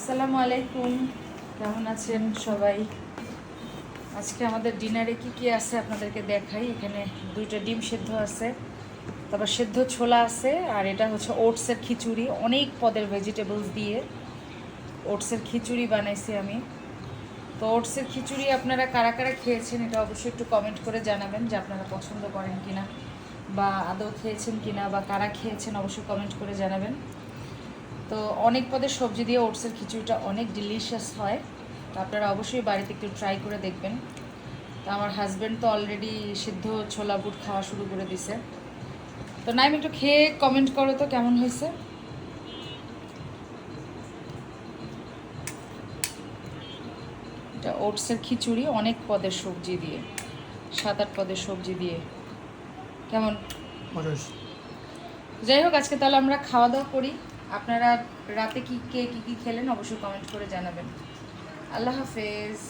আসসালামু আলাইকুম। কেমন আছেন সবাই? আজকে আমাদের ডিনারে কি কি আছে আপনাদেরকে দেখাই। এখানে দুইটা ডিম সেদ্ধ আছে, তারপর সেদ্ধ ছোলা আছে, আর এটা হচ্ছে ওটসের খিচুড়ি। অনেক পদের ভেজিটেবলস দিয়ে ওটসের খিচুড়ি বানাইছি আমি। তো ওটসের খিচুড়ি আপনারা কারা কারা খেয়েছেন এটা অবশ্যই একটু কমেন্ট করে জানাবেন যে আপনারা পছন্দ করেন কিনা বা আদৌ খেয়েছেন কিনা বা কারা খেয়েছেন অবশ্যই কমেন্ট করে জানাবেন। তো অনেক পদের সবজি দিয়ে ওটসের খিচুড়িটা অনেক ডিলিশিয়াস হয়। তো আপনারা অবশ্যই বাড়িতে একটু ট্রাই করে দেখবেন। তো আমার হাজব্যান্ড তো অলরেডি সিদ্ধ ছোলা বুট খাওয়া শুরু করে দিছে। তো নাইম একটু খেয়ে কমেন্ট করো তো কেমন হয়েছে? এটা ওটসের খিচুড়ি অনেক পদের সবজি দিয়ে সাত আট পদের সবজি দিয়ে। কেমন? যাই হোক আজকে তাহলে আমরা খাওয়া দাওয়া করি। আপনারা রাতে কি কে কী কী খেলেন অবশ্যই কমেন্ট করে জানাবেন। আল্লাহ হাফেজ।